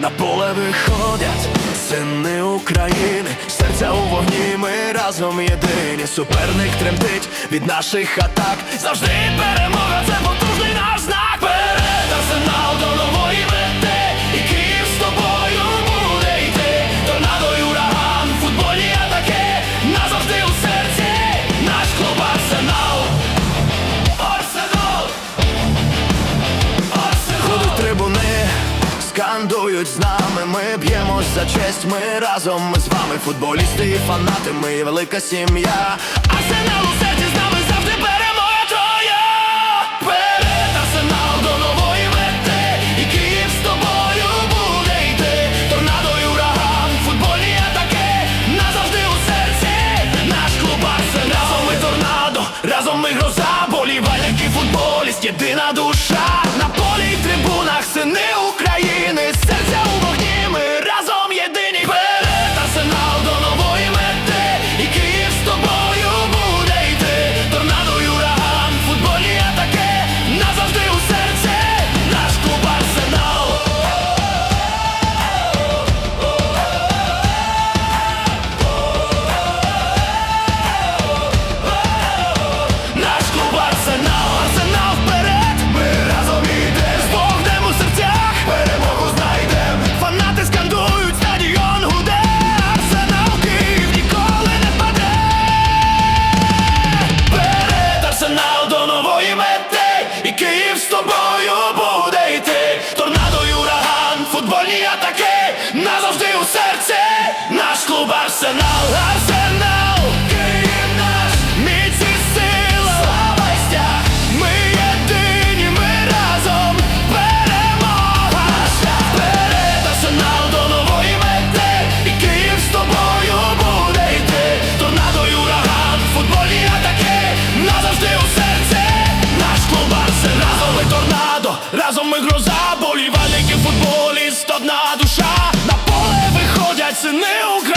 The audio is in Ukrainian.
на поле виходять сини України, серця у вогні, ми разом єдині. Суперник тремтить від наших атак. Завжди перемога. це командують з нами, ми б'ємось за честь, ми разом ми з вами, футболісти і фанати, ми велика сім'я. з тобою буде йти. Торнадо й ураган, футбольні атаки, назавжди у серці, наш клуб Арсенал. душа на поле виходять сини України